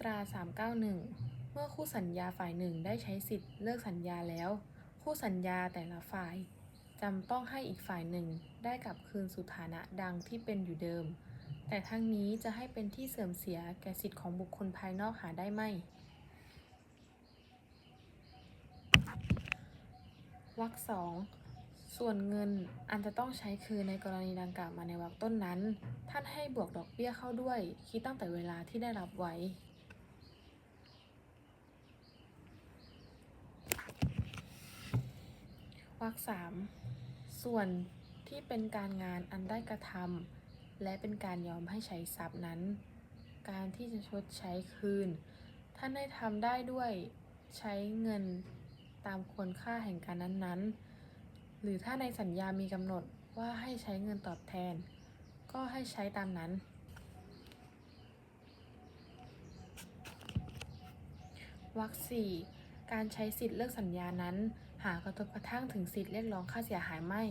ตรา 391 เมื่อคู่สัญญาฝ่ายหนึ่งได้ใช้สิทธิ์เลิกสัญญาแล้ว คู่สัญญาแต่ละฝ่ายจำต้องให้อีกฝ่ายหนึ่งได้กลับคืนสู่ฐานะดังที่เป็นอยู่เดิม แต่ทั้งนี้จะให้เป็นที่เสื่อมเสียแก่สิทธิของบุคคลภายนอกหาได้ไม่วรรคสองส่วนเงินอันจะต้องใช้คืนในกรณีดังกล่าวมาในวรรคต้นนั้น ท่านให้บวกดอกเบี้ยเข้าด้วย คิดตั้งแต่เวลาที่ได้รับไว้ วรรคสามส่วนที่เป็นการงานอันได้กระทำและเป็นการยอมให้ใช้ทรัพย์นั้น การที่จะชดใช้คืน ท่านได้ทำได้ด้วยใช้เงินตามควรค่าแห่งการนั้นๆ หรือถ้าในสัญญามีกำหนดว่าให้ใช้เงินตอบแทน ก็ให้ใช้ตามนั้น วรรคสี่ การใช้สิทธิ์เลิกสัญญานั้น หากกระทบกระทั่งถึงสิทธิ์เรียกร้องค่าเสียหายไม่